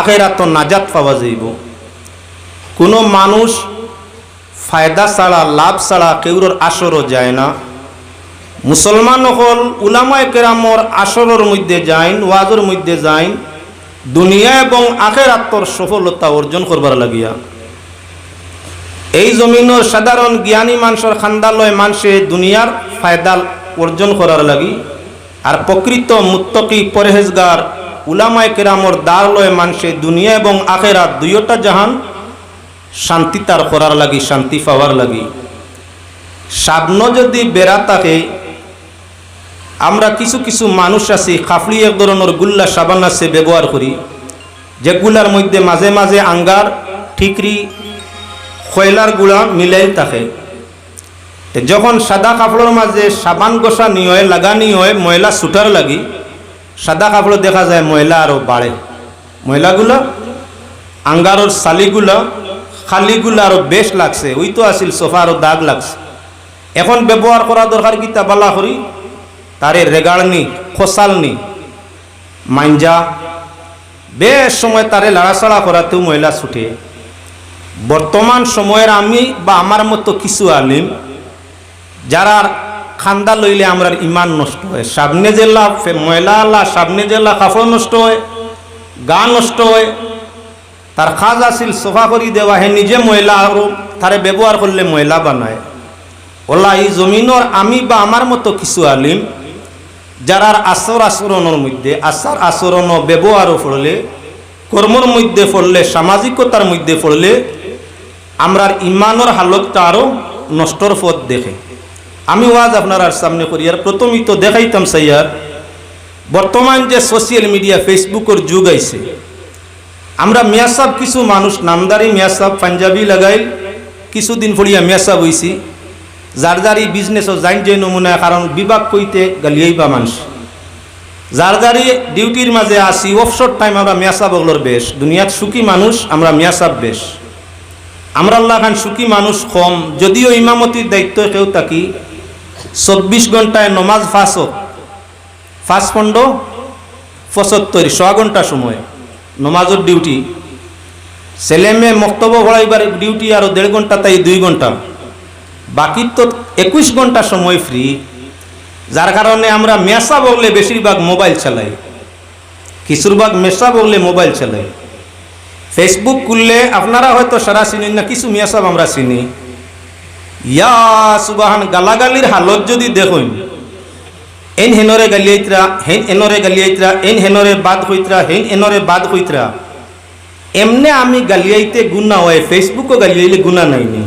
আখেরাত নাজাত পাওয়া যাইব। কোনো মানুষ ফায়দা ছাড়া, লাভ ছাড়া কেউর আসরও যায় না। মুসলমান হল, উলামায় কেরামর আসরের মধ্যে যাইন, ওয়াজের মধ্যে যাইন, দুনিয়া এবং আখেরাত্তর সফলতা অর্জন করবার লাগিয়া। এই জমিনের সাধারণ জ্ঞানী মানুষের খান্দালয় মানুষে দুনিয়ার ফায়দা অর্জন করার লাগি, আর প্রকৃত মুত্তকি পরহেজগার উলামায় কেরামর দ্বার লয় মানুষে দুনিয়া এবং আখেরাত দুইটা জাহান শান্তি তার করার লাগি, শান্তি পাওয়ার লাগি। সাবন যদি বেড়া থাকে, আমরা কিছু কিছু মানুষ আছি খাফলি এক ধরনের গুল্লা সাবান আছে ব্যবহার করি যেগুলার মধ্যে মাঝে মাঝে আঙ্গার, ঠিকরি, খয়লার গুড়া মিলাই থাকে। যখন সাদা কাপড়ের মাঝে সাবান গোসা নিয়ে লাগানি হয়, ময়লা ছুটার লাগি সাদা কাপড় দেখা যায় ময়লা আরও বাড়ে। ময়লাগুলো আঙ্গারর সালিগুলো খালিগুলো আরও বেশ লাগছে, ওই তো আছিল, সোফা আরও দাগ লাগছে। এখন ব্যবহার করা দরকার কি তা বালা করি? তারে রেগাড়নি, খোসালনি মাঞ্জা বেশ সময় তারে লাড়াছাড়া করাতেও ময়লা ছুটে। বর্তমান সময়ের আমি বা আমার মতো কিছু আলিম, যারা খান্দা লইলে আমরা ইমান নষ্ট হয়। সামনে জেলা ময়লা আল্লাহ সামনে জেলা কাপড় নষ্ট হয়, গা নষ্ট হয়। তার খাজ আছিল সোফা করি দেওয়া, হে নিজে ময়লা আরও, তারে ব্যবহার করলে ময়লা বানায়। ওলা, এই জমিনের আমি বা আমার মতো কিছু আলিম, যারার আসর আচরণের মধ্যে আচার আচরণ ব্যবহারও পড়লে, কর্মর মধ্যে পড়লে, সামাজিকতার মধ্যে পড়লে, আমরার ইমানের হালতটা আরও নষ্টর পথ দেখে। আমি ওয়াজ আপনার সামনে করি। আর প্রথমই তো দেখাইতাম সাইয়ার বর্তমান যে সোশ্যাল মিডিয়া ফেসবুকের যুগ আইছে, আমরা মিয়াসাব কিছু মানুষ, নামদারি মিয়াসাব, পাঞ্জাবি লাগাই কিছুদিন ফড়িয়া মিয়াসাব হইছি, যার যার বিজনেসও জাইন যে নমুনা, কারণ বিভাগ কইতে গালিয়েই বা মানুষ। যার যারি ডিউটির মাঝে আসি অফশোর টাইম আমরা মিয়াসাব ওগুলোর বেশ, দুনিয়াত সুখী মানুষ, আমরা মিয়াসাব বেশ। আমরা আল্লাহ খান সুখী মানুষ কম, যদিও ইমামতির দায়িত্ব কেউ থাকি চব্বিশ ঘন্টায় নমাজ ফাঁস ফাঁস পণ্ড পঁচাত্তর ছ ঘণ্টা সময়। নমাজের ডিউটি ছেলে মেয়ে মক্তব্য ভরাইবার ডিউটি আরও দেড় ঘণ্টা তাই দুই ঘণ্টা বাকি তো একুশ ঘণ্টা সময় ফ্রি যার কারণে আমরা মেসা বললে বেশিরভাগ মোবাইল চালাই। কিছুর ভাগ মেসা বগলে মোবাইল চালাই। ফেসবুক খুললে আপনারা হয়তো সারা চিনি না, কিছু মিয়াসাব আমরা চিনি। ইয়া সুবাহান গালাগালির হালত যদি দেখুন, এন হেনরে গালিয়াইতরা, হেন এনরে গালিয়াইতরা, এন হেনরে বাদ হইতরা, হেন এনরে বাদ হইতরা। এমনে আমি গালিয়াইতে গুণা হয়, ফেসবুকও গালিয়াইলে গুণা নাইনি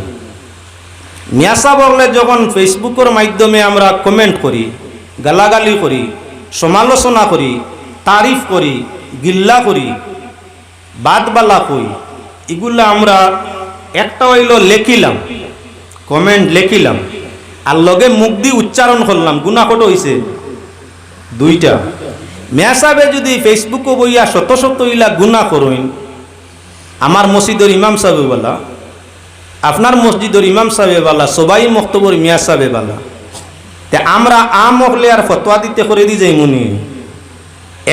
মিয়াসা বললে যখন ফেসবুকের মাধ্যমে আমরা কমেন্ট করি, গালাগালি করি, সমালোচনা করি, তারিফ করি, গিল্লা করি, বাদবালা কই এগুলো আমরা একটা হইল লেখিলাম। কমেন্ট লেখিলাম। আর লগে মুখ দিয়ে উচ্চারণ করলাম গুণা কত হইছে। দুইটা। মেয়াসাবে যদি ফেসবুকে বইয়া শত শত ইলা গুণা করইন আমার মসজিদের ইমাম সাহেব বলা আপনার মসজিদের ইমাম সাহেব বালা সবাই মক্তবর মিয়া সাহেব বালা তে আমরা আম হলে আর ফতোয়া দিতে করে দি যাই মুনি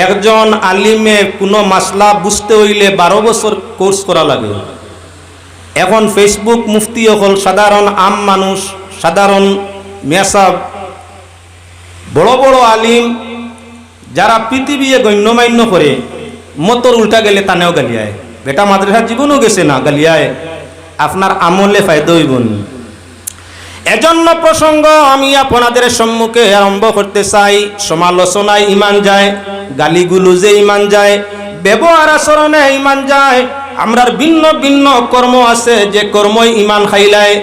একজন আলিমে কোনো মাসলা বুঝতে হইলে বারো বছর কোর্স করা লাগে। এখন ফেসবুক মুফতি হল সাধারণ আম মানুষ, সাধারণ মেসাব বড় বড় আলিম যারা পৃথিবী গণ্যমান্য করে মতর উল্টা গেলে তানেও গালিয়ায়। বেটা মাদ্রাসা জীবনও গেছে না, গালিয়ায়। আপনার আমলে ফায়দা হইব এজন্য প্রসঙ্গ আমি আপনাদের সম্মুখে আরম্ভ করতে চাই। সমালোচনায় ইমান যায়, গালিগুলুজে ইমান যায়, ব্যবহার আচরণে ইমান যায় আমরার ভিন্ন ভিন্ন কর্ম আছে, যে কর্মই ইমান খাইলায়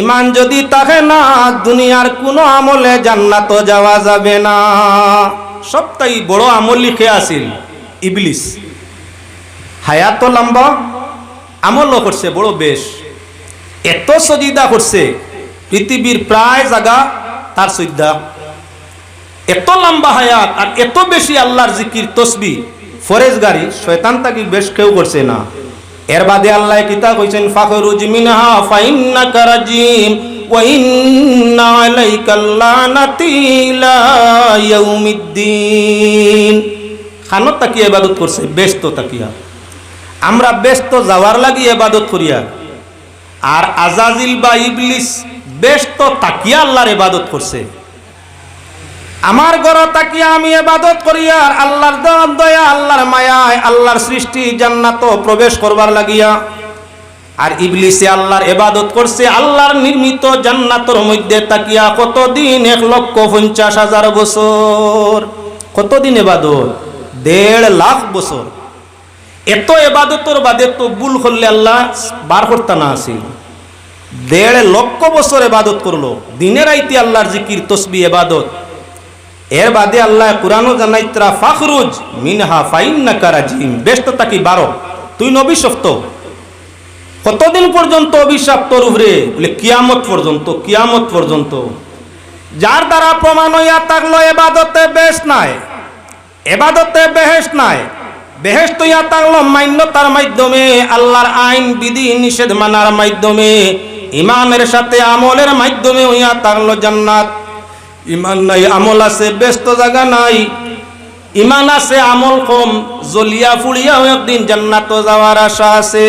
ইমান যদি থাকে না, দুনিয়ার কোনো আমলে জান্নাত যাওয়া যাবে না। সবটাই বড় আমল লিখে আছিল ইবলিস। হায়াত লম্বা আমলও করছে, বড় বেশ। এত সজিদা করছে, পৃথিবীর প্রায় জায়গা তার সজ্জা এত লম্বা হায়াত আর এত বেশি আল্লাহর জিকির, তসবি ফরেজ গাড়ি শয়তান তাকে বেশ কেউ করছে না। এর বাদে আল্লাহ কিতা কইছেন ফাখরুজ মিনহা ফাইন্নাকা রাজিম, ওয়া ইন্না আলাইকা লানাতি ইয়াউমিদ্দিন। খানত তাকিয়া ইবাদত করছে বেশ তো তাকিয়া। আমরা ব্যস্ত যাওয়ার লাগি এবাদত করিয়া। আর আজাজিল বা ইবলিস ব্যস্ত তাকিয়া আল্লাহর এবাদত করছে। আমার ঘর তাকিয়া আমি এবাদত করি আর আল্লাহর দয়া দয়া, আল্লাহর মায়ায় আল্লাহর সৃষ্টি জান্নাত প্রবেশ করবার লাগিয়া। আর ইবলিসে আল্লাহর এবাদত করছে, আল্লাহর নির্মিত জান্নাতর মধ্যে তাকিয়া কতদিন এক লক্ষ পঞ্চাশ হাজার বছর? কতদিন এবাদত দেড় লাখ বছর। এত এবাদতর বাদে তো ভুল করলে আল্লাহ বার করতে না আসিল। দেড় লক্ষ বছর এবাদত করল। দিনের আইতি আল্লাহর জিকির, তসবি এবাদত এর বাদে আল্লাহ কুরানো জানাইত্রা, ফাখরুজ মিনহা ফাইন্না কারাজিম ব্যস্ত তাকি বারো? তুই নবী সপ্ত কতদিন পর্যন্ত অভিশাপ উপরে? বলে, কিয়ামত পর্যন্ত কিয়ামত পর্যন্ত। যার দ্বারা প্রমাণ হইয়া থাকল, এবাদতে বেশ নাই। এবাদতে বেহেস নাই। বেহেস তৈয়া থাকল মান্যতার মাধ্যমে, আল্লাহর আইন, বিধি, নিষেধ মানার মাধ্যমে, ইমানের সাথে আমলের মাধ্যমে হইয়া থাকল জান্নাত। ইমান নাই, আমল আছে, ব্যস্ত জায়গা নাই। ইমান আছে, আমল কম জলিয়া ফুলিয়াও একদিন জান্নাত যাওয়ার আশা আছে।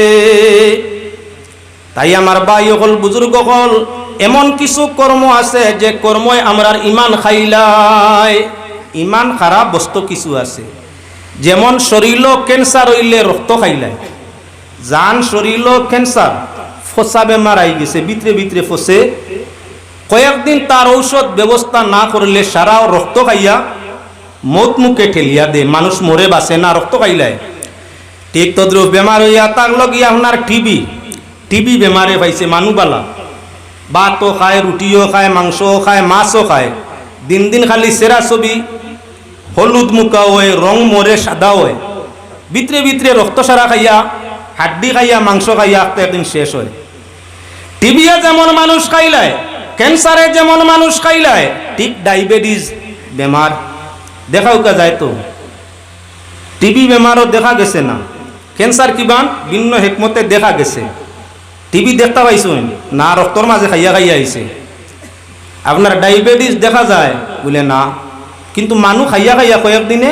তাই আমার ভাই হল বুজুর্গ হল এমন কিছু কর্ম আছে যে কর্মই আমরার ইমান খাইলাই ইমান খারাপ বস্তু কিছু আছে। যেমন শরীর ক্যান্সার হইলে রক্ত খাইলাই জান শরীর ক্যান্সার ফসা বেমার আই গেছে, ভিতরে ভিতরে ফসে। কয়েকদিন তার ঔষধ ব্যবস্থা না করলে সারা রক্ত খাইয়া মত মুখে ঠেলিয়া দে, মানুষ মরে বাসে না, রক্ত খাইলায় ঠিক তদ্রুপ বেমার হইয়া তার লগিয়া আপনার টিবি টিবি বেমারে পাইছে মানুবালা ভাতও খায় রুটিও খায়, মাংসও খায় মাছও খায়। দিন দিন খালি সেরা ছবি, হলুদ মুখা হয় রং মরে সাদা হয়। ভিতরে ভিতরে রক্ত সারা খাইয়া, হাড্ডি খাইয়া, মাংস খাইয়া একদিন শেষ হয়। টিবিয়া যেমন মানুষ খাইলায় ক্যান্সারে যেমন মানুষ খাইলায়, ঠিক ডায়াবেটিস বেমার দেখাও কা যায় তো? টিবি বেমারও দেখা গেছে না। ক্যান্সার কিবান ভিন্ন হেকমতে দেখা গেছে। টিবি দেখতে পাইছেন না রক্তর মাঝে খাইয়া খাইয়া আইছে। আপনার ডায়াবেটিস দেখা যায়, বলে না। কিন্তু মানুষ খাইয়া খাইয়া কয়েকদিনে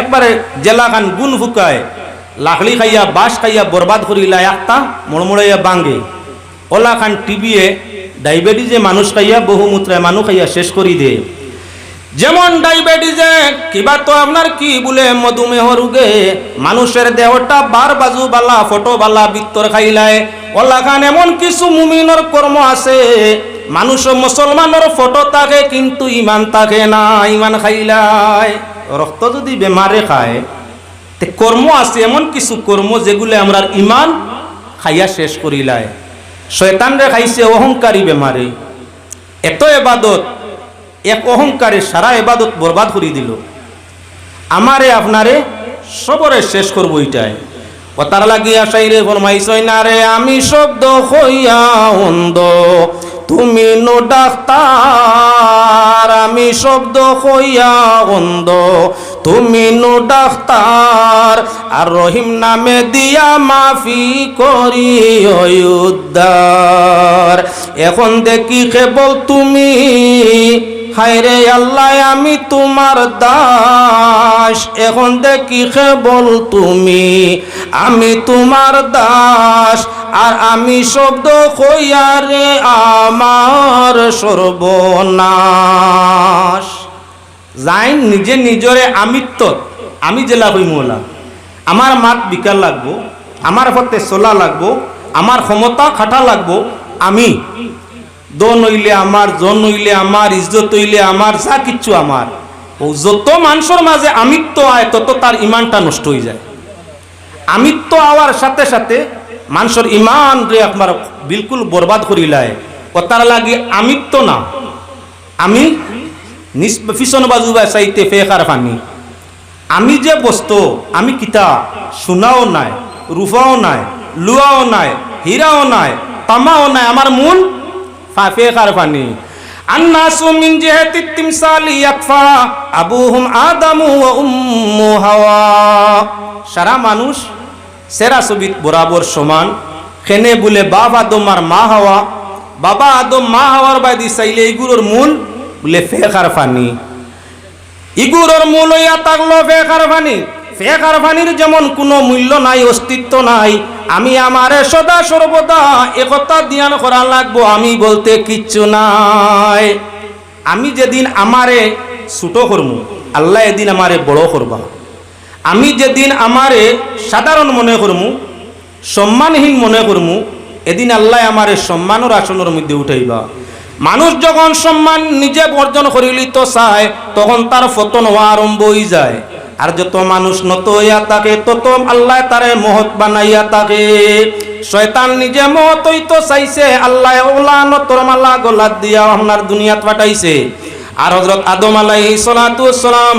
একবারে জেলা খান গুণ ফুকায় লাকড়ি খাইয়া বাঁশ খাইয়া বরবাদ করিলা একটা মড়মড়াইয়া বাঙ্গে। ওলা খান টিবিয়ে ডায়াবেটিসে মানুষ খাইয়া বহুমূত্রায় মানুষ খাইয়া শেষ করি দে। যেমন ডায়াবেটিসে কিবা তো আপনার কি বলে, মধুমেহ রোগে মানুষের দেহটা বার বাজু বালা, ফটো বালা বিত্তর খাইলায়। ওলা খান এমন কিছু মুমিনর কর্ম আছে, মানুষ মুসলমানের ফটো থাকে কিন্তু ইমান থাকে না, ইমান খাইলায়। রক্ত যদি বেমারে খায়, তে কর্ম আছে এমন কিছু কর্ম যেগুলো আমরা ইমান খাইয়া শেষ করিলায়। শয়তান রে খাইছে অহংকারী বেমারে। এত এবাদত, এক অহংকারে সারা এবাদত বরবাদ করে দিল। আমারে, আপনারে সবরে শেষ করব এটাই ও তার লাগিয়া সাইরে ফরমাইছই না রে আমি শব্দ হইয়া অন্ধ। তুমি নো ডাক্তার, আমি শব্দ হইয়া অন্ধ। তুমি নো ডাক্তার, আর রহিম নামে দিয়া মাফি করি উদ্ধার। এখন দেখি কেবল তুমি, হায়রে আল্লাহ, আমি তোমার দাস। এখন দেখি কেবল তুমি, আমি তোমার দাস, আর আমি শব্দ কইয়ারে আমার সর্বনাশ। যাইন নিজে নিজরে আমিত্ব আমি জেলা হই মোলা। আমার মাত বিকার লাগবো, আমার পথে চলা লাগবো, আমার ক্ষমতা খাটা লাগবো, আমি। দন হইলে আমার জন হইলে আমার, ইজ্জত হইলে আমার, যা কিচ্ছু আমার। ও যত মানুষের মাঝে আমিত্ব আয় তত তার ইমানটা নষ্ট হয়ে যায়। আমিত্ব আওয়ার সাথে সাথে মানুষের ইমান রে আপনার বিলকুল বরবাদ করিলায়। ও তার লাগে আমিত্ব না। আমি পিছন বাজু বা চাইতে ফেকার ফানি। আমি যে বস্তু, আমি কিতা সোনাও নাই, রূপাও নাই লুয়াও নাই হীরাও নাই, তামাও নাই আমার মূল সবিত বরাবর সমান। বাপ আদম মা বাবা আদম মা চাইলে মূল বলে ফে কারফানি ইগুরর মূল হইয়া থাকল ফে কারফানি ফেক ফানির যেমন কোনো মূল্য নাই, অস্তিত্ব নাই। আমি আমারে সদা সর্বদা একতা ধ্যান করা লাগবো, আমি বলতে কিচ্ছু নাই। আমি যেদিন আমারে ছোট করমু, আল্লাহ এদিন আমারে বড় করবা। আমি যেদিন আমারে সাধারণ মনে করমু, সম্মানহীন মনে করমু, এদিন আল্লাহ আমারে সম্মানের আসনের মধ্যে উঠাইবা। মানুষ যখন সম্মান নিজে বর্জন করিলিত চায়, তখন তার ফতন হওয়া আরম্ভ হয়ে যায়। আর যত মানুষ নত হইয়া থাকে, তত আল্লাহ তারে মহৎ বানাইয়া থাকে। শয়তান নিজে মহৎ হইতো চাইছে, আল্লাহ ওলা নতর মালা গলাত দিয়া আপনার দুনিয়াত পাঠাইছে। আর হজরত আদম আলাই সালাম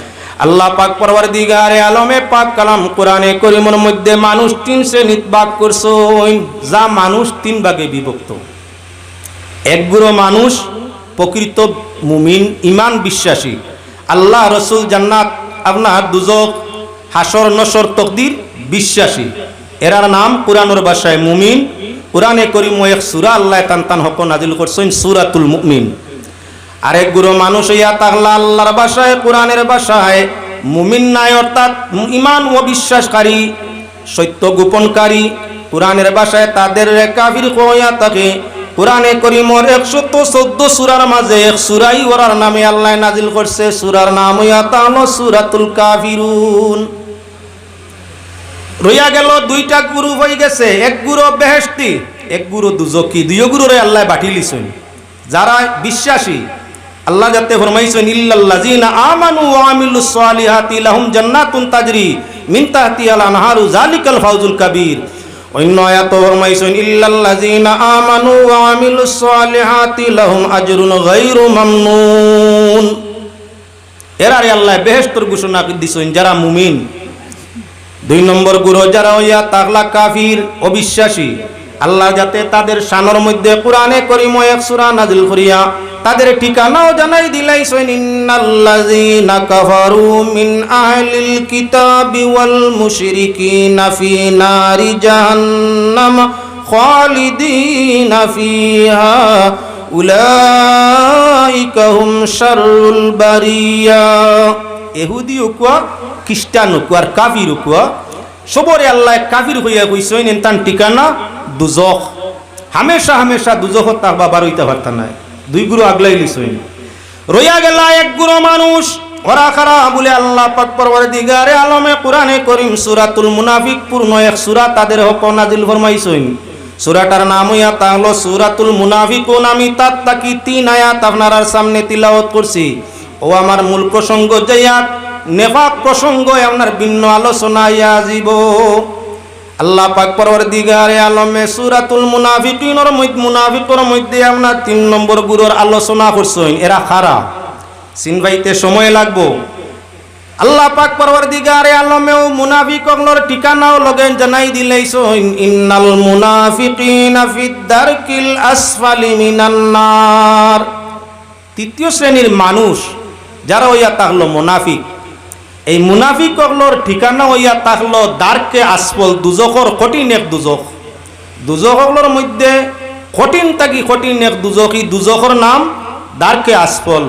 আল্লাহ পাক পরবার দিগারে আলমে পাক কালাম কোরআনে করিমের মধ্যে মানুষ তিন শ্রেণীত বাক করছেন, যা মানুষ তিন ভাগে বিভক্ত। এক গুরো মানুষ প্রকৃত মুমিন, ইমান বিশ্বাসী। আল্লাহ রসুল জান্নাত আপনার দুজক হাসর নসর তকদির বিশ্বাসী। এরার নাম কোরআনের ভাষায় মুমিন। কোরআনে করিম এক সুরা আল্লাহ তান তান হক নাজিল করছেন সুরাতুল মুমিন। আরেক গুরু মানুষ ইয়া তাহলা আল্লাহর ভাষায় কোরআনের ভাষায় মুমিন নাই অর্থাৎ ইমান ও বিশ্বাসকারী, সত্য গোপনকারী, কোরআনের বাসায় তাদের কাফির কয়া থাকে। কোরআনে করিমর একশত চোদ্দ সুরার মাঝে এক সুরাই ওরার নামে আল্লাহ নাজিল করছে। সুরার নাম ইয়া তাহলো সুরাতুল কাফিরুন। রইয়া গেল দুইটা গুরু হয়ে গেছে, এক গুরু বেহেস্তি এক গুরু দুজকি দুই গুরুরে আল্লাহ বাটিলিছেন যারা বিশ্বাসী আল্লাহ যাতে ফরমাইছেন, ইল্লাল্লাযিনা আমানু ওয়া আমিলুস সালিহাতি লাহুম জান্নাতুন তাজরি মিন তাহতিহাল আনহারু, যালিকাল ফাউজুল কাবীর। অন্য আয়াত ফরমাইছেন, ইল্লাল্লাযিনা আমানু ওয়া আমিলুস সালিহাতি লাহুম আজরুন গায়রু মামনুন। এরারে আল্লাহ বেহেশতের ঘোষণা দিছেন, যারা মুমিন, দুই নম্বর গুরু যারা হইয়া তাগলা কাফির, অবিশ্বাসী, আল্লাহ যাতে তাদের শানর মধ্যে কোরআনে করিম এক সূরা নাজিল করিয়া তাদের ঠিকানাও জানাই দিলাই সৈন, ইন্নাল্লাযীনা কাফারু মিন আহলিল কিতাবি ওয়াল মুশরিকিনা ফি নারি জাহান্নাম খালিদিনা ফিহা। উলাইকা হুম শাররুল বারিয়া। এহুদি উকুয়া খ্রিস্টান উকুয়া আর কাফির উকুয়া সবরে আল্লাহ কাফির হইয়া কইসইন তান ঠিকানা দুজখ। হামেশা হামেশা দুজখ তাহবা বার হইতে পারতা নাই। দুই গুরু আগলাই লিসইন রইয়া গেলা এক গুরু মানুষ, ওরা খারা বলে আল্লাহ পাক পরবর দিগারে আলমে কোরআনে করিম সুরাতুল মুনাফিক পূর্ণ এক সুরা তাদের হক নাজিল ফরমাইছইন সুরাটার নাম হইয়া তা হলো সুরাতুল মুনাফিকুন, আমি তার তাকি তিন আয়াত আপনার সামনে তিলাওয়াত করছি। ও আমার মূল প্রসঙ্গ যাইয়াত নেফাক প্রসঙ্গ আপনার ভিন্ন আলোচনা ইয়া জীব আল্লাহ পাক পরবর দিগারে আলমে সুরাতুল মুনাফিকিনর মধ্যে, মুনাফিকর মধ্যে আপনার তিন নম্বর গুরুর আলোচনা করছেন। এরা খারা সিনভাইতে সময় লাগবো। আল্লাহ পাক পরবর দিগারে আলমেও মুনাফিকর ঠিকানাও লগেন জানাই দিলেইছইন ইন্নাল মুনাফিকিনা ফিদ দারকিল আসফালি মিনান তৃতীয় শ্রেণির মানুষ, যারা হইয়া তাহলো মুনাফিক এই মুনাফিক অগলোর ঠিকানা হইয়া তাহলো দার্কে আসফল দুজকর কঠিন এক দুজক। দুজক মধ্যে কঠিন তাকি কঠিন এক দুজক ই দুজকর নাম দার্কে আসফল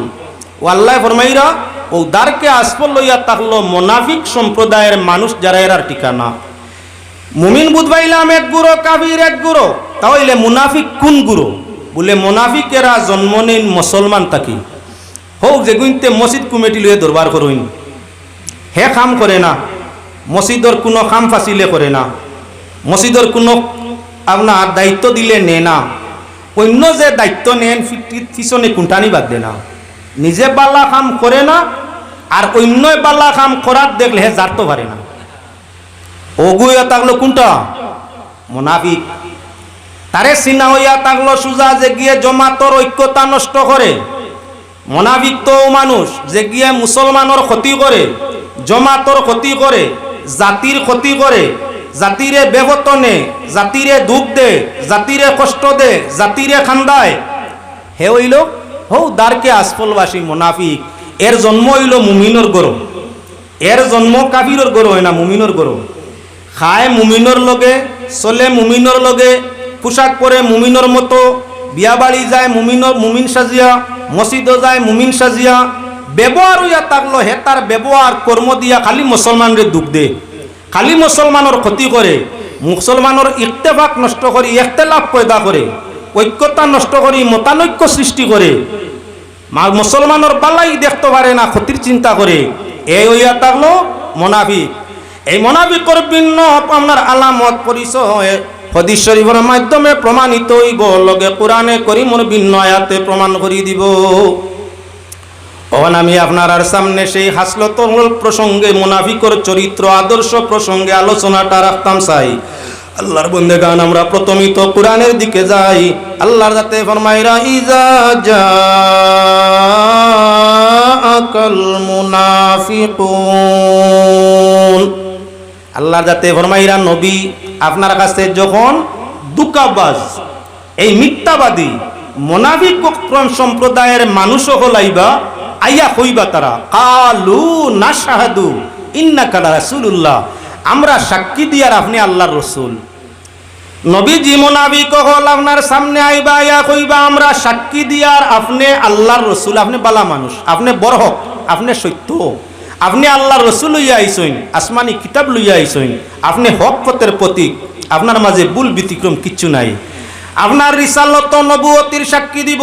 ও আল্লাহ ফরমাইরা ও দার্কে আসফল লইয়া তাহলো মুনাফিক সম্প্রদায়ের মানুষ যারা এরার ঠিকানা। মুমিন বুধবাইলাম এক গুরো কাবির এক গুরো তাহলে মুনাফিক কোন গুরু বলে মুনাফিকেরা জন্ম নেন মুসলমান তাকি হোক যে গুইনতে মসজিদ কমিটি লইয়ে দরবার করইন হে কাম করে না মসজিদর কোনো কাম ফাঁসিলে করে না মসজিদর কোনো আপনার দায়িত্ব দিলে নে না, অন্য যে দায়িত্ব নেন পিছনে কুণ্ঠানি বাদ দে না। নিজে বাল্লা কাম করে না আর অন্য বাল্লা কাম করার দেখলে হে জারতে পারে না। ওগুয়া থাকল কোনটা মোনাফিক। তারে চিনা হইয়া থাকল সুজা যে গিয়ে জমাতর ঐক্যতা নষ্ট করে মনাবিক তো মানুষ যে গিয়ে মুসলমানের ক্ষতি করে জমাতর ক্ষতি করে জাতির ক্ষতি করে জাতিরে বেহতনে জাতিরে দুঃখ দে জাতিরে কষ্ট দে জাতিরে খান্দায়। হে হইল, হৌ দ্বারকে আসফলবাসী মোনাফিক। এর জন্ম হইল মুমিনর গরম এর জন্ম কাবিরর গরো হয় না মুমিনর গরো খায় মুমিনর লগে, চলে মুমিনর লগে পোশাক পরে মুমিনর মতো। বিয়া বাড়ি যায় মুমিনর মুমিন সাজিয়া মসজিদ যায় মুমিন সাজিয়া। ব্যবহার হইয়া থাকল, হে তার ব্যবহার কর্ম দিয়া খালি মুসলমানরে দুঃখ দে। খালি মুসলমানের ক্ষতি করে মুসলমানের ইত্তেফাক নষ্ট করে ইখতলাফ পয়দা করে ঐক্যতা নষ্ট করে মতানৈক্য সৃষ্টি করে মুসলমানের বালাই দেখতে পারে না ক্ষতির চিন্তা করে এই হইয়া থাকল মোনাফিক। এই মোনাফিকর ভিন্ন আপনার আলামত পরিচয় হদিস শরীফের মাধ্যমে প্রমাণিত হইব লগে কোরআনে করিমর ভিন্ন আয়াতে প্রমাণ করি দিব। তখন আমি আপনার সামনে সেই হাসলতমূল প্রসঙ্গে, মুনাফিকর চরিত্র, আদর্শ প্রসঙ্গে আলোচনাটা রাখতাম চাই। আল্লাহর বন্দে গান আমরা প্রথমই তো কোরআনের দিকে যাই। আল্লাহর যাতে ফরমাইরা ইজা যা আকাল মুনাফিকুন। আল্লাহর যাতে ফরমাইরা নবী, আপনার কাছে যখন দুকাবাজ, এই মিথ্যাবাদী, মোনাফিক সম্প্রদায়ের মানুষও হলাইবা আইয়া হইবা তারা, কালু না শাহাদু ইন্না কালা রাসুল্লাহ আমরা সাক্ষী দিয়ার আপনি আল্লাহর রসুল। নবীজি মোনাবিক হল আপনার সামনে আইবা আইয়া কইবা আমরা সাক্ষী দিয়ার আপনি আল্লাহর রসুল। আপনি বালা মানুষ, আপনি বড় হক, আপনি সত্য। আপনি আল্লাহর রসুল লইয়া আইসইন, আসমানি কিতাব লইয়া আইসইন। আপনি হক পথের প্রতীক, আপনার মাঝে ভুল ব্যতিক্রম কিচ্ছু নাই। আপনার রিসালত নবুয়তির সাক্ষী দিব।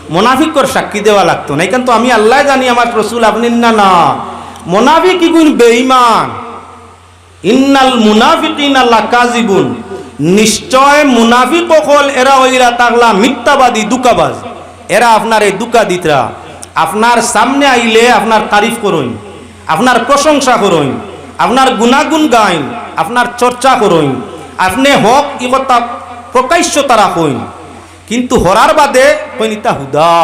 মোনাফিকর সাক্ষী দেওয়া লাগতো না। কিন্তু আমি আল্লাহ জানি আমার রসুল আপনি না না। মোনাফিক গুণ বেঈমান। ইন্নাল মুনাফিকিন আল্লাহ কাজিবুন নিশ্চয় মুনাফিক হল এরা ওইরা তাগলা মিথ্যাবাদী, দুকাবাজ। এরা আপনার এই দুকা দিতরা আপনার সামনে আইলে আপনার তারিফ করুন আপনার প্রশংসা করুন আপনার গুণাগুণ গাইন। আপনার চর্চা করুন আপনি হক ই কথা প্রকাশ্য তারা কইন কিন্তু হরার বাদে কইনিতা হুদা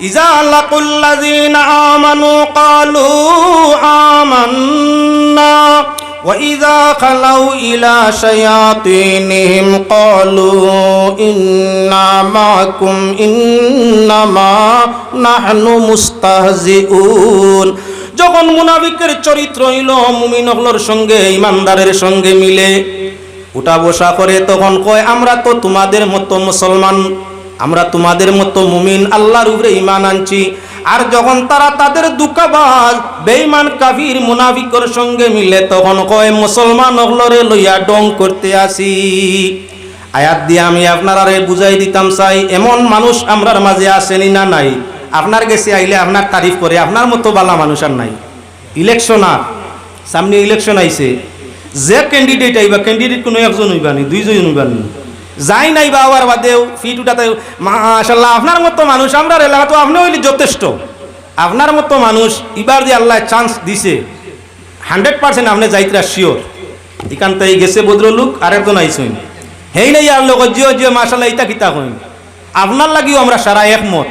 ইজা আল্লাকুল্লাযিনা আমানু ক্বালু আমান্না وإذا خلوا إلى شياطينهم قالوا إنا معكم إنما نحن مستهزئون যখন মুনাফিকের চরিত্র হইল মুমিন হলর সঙ্গে ইমানদারের সঙ্গে মিলে উঠা বসা করে তখন কয়, আমরা তো তোমাদের মতো মুসলমান, আমরা তোমাদের মতো মুমিন, আল্লাহর উপরে ইমান আনছি। আর যখন তারা তাদের দুকাবাজ, বেঈমান, কাফির, মুনাফিকর সঙ্গে মিলে তখন কয়, মুসলমান হলরে লইয়া ডং করতে আসি। আয়াত দিয়ে আমি আপনার বুঝাই দিতাম চাই এমন মানুষ আমরার মাঝে আসেনি না নাই। আপনার গেছে আইলে আপনার তারিফ করে, আপনার মতো বালা মানুষ আর নাই। ইলেকশন আর, সামনে ইলেকশন আইছে। যে ক্যান্ডিডেট আইবা ক্যান্ডিডেট কোনো একজন হইবানি দুইজন হইবানি যাই নাই বা আবার বাদেও ফিট উঠাতে মাশাল্লাহ আপনার মতো মানুষ, আমরা এলাকা তো আপনি হইলে যথেষ্ট। আপনার মতো মানুষ, এবার যে আল্লাহ চান্স দিছে হান্ড্রেড পার্সেন্ট আপনি যাইতরা শিওর এখান থেকে গেছে ভদ্রলোক আর একজন আইসইন হেই নাই আর লোক, জিও জিও মাশাল্লাহ ইটা কিতা হইন আপনার লাগিও আমরা সারা একমত।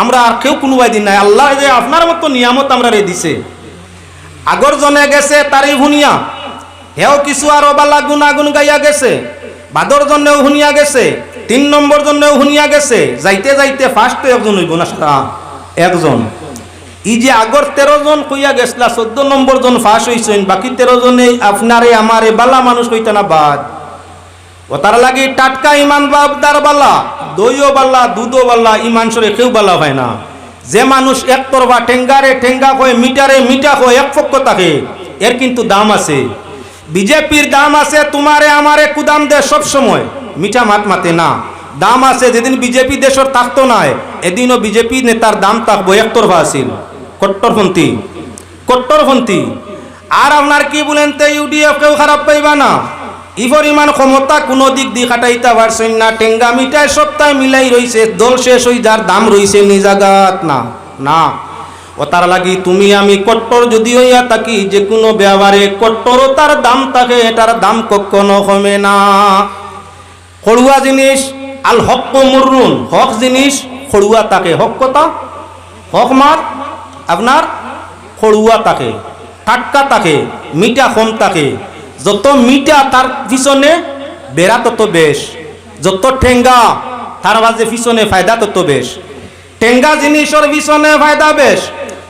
আমরা আর কেউ কোনো দিন নাই। আল্লাহ যে আপনার মতো নিয়ামত আমরা রে দিছে। আগর জনে গেছে তারই ভুনিয়া হেও কিছু আরও বালা গুণাগুণ গাইয়া গেছে। বাদর জন্যও শুনিয়া গেছে, তিন নম্বর জন্যও শুনিয়া গেছে, যাইতে যাইতে ফার্স্ট একজন হইব না একজন। ই যে আগর তেরো জন কইয়া গেছলা, চোদ্দ নম্বর জন ফাঁস হইছেন, বাকি তেরো জনে আপনারে, আমারে বালা মানুষ হইতে না বাদ। ও তার লাগে টাটকা ইমান বাবদার বালা, দইও বালা, দুধও বালা ইমান সরে কেউ বালা হয় না। যে মানুষ এক তরফা ঠেঙ্গারে ঠেঙ্গা কয়ে, মিটারে মিটা কয়ে, এক পক্ষ থাকে, এর কিন্তু দাম আছে। বিজেপির দাম আছে তোমারে, আমারে কুদাম দে সব সময়। মিঠা মাত মাতে না। দাম আছে যেদিন বিজেপি দেশের থাকতো নাই এদিনও বিজেপি নেতার দাম থাকব একতরফা আছিল কট্টরপন্থী কট্টরপন্থী। আর আপনার কি বলেন তে, ইউডিএফ কেউ খারাপ পাইবা না? ই পরিমাণ ক্ষমতা কোনো দিক দিয়ে খাটাইতে পারছেন না। টেঙ্গা মিঠাই সপ্তাহে মিলাই রইছে, দল শেষ হই যার দাম রইছে নি জাগাত না না। ও তার লাগি তুমি আমি কট্টর যদি হইয়া থাকি যে কোনো ব্যবহারে কট্টরও তার দাম থাকে, এটার দাম কখনো কমে না। খড়ুয়া জিনিস, আল হক মুরুন হক জিনিস, খড়ুয়া থাকে। হক কথা হক মার? আপনার? খড়ুয়া থাকে। টাটকা থাকে। মিঠা কম থাকে। যত মিঠা তার পিছনে বেড়া তত বেশ। যত ঠেঙ্গা তার মাঝে পিছনে ফায়দা তত বেশ। টেঙ্গা জিনিসের পিছনে ফায়দা বেশ।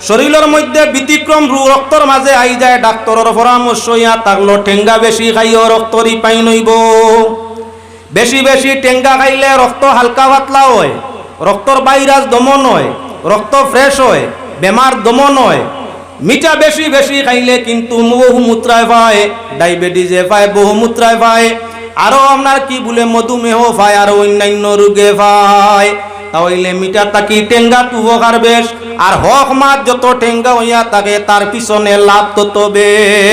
শরীরের মধ্যে ব্যতিক্রম রক্তর মাঝে আই যায় ডাক্তরের পরামর্শ, ইয়া থাকল ঠেঙ্গা বেশি খাইও রক্তরি পাই নইব। বেশি বেশি টেঙ্গা খাইলে রক্ত হালকা পাতলা হয় রক্তর ভাইরাস দমন হয় রক্ত ফ্রেশ হয় বেমার দমন হয়। মিঠা বেশি বেশি খাইলে কিন্তু বহু মূত্রায় পায় ডায়াবেটিসে পায়, বহু মূত্রায় পায়। আরও আপনার কি বলে মধুমেহ পায় আরও অন্যান্য রোগে পায়। তাহলে মিটার তাকি টেঙ্গা তুবকার বেশ। আর হক মাছ যত টেঙ্গা হইয়া থাকে তার পিছনে লাভ তত বেশ।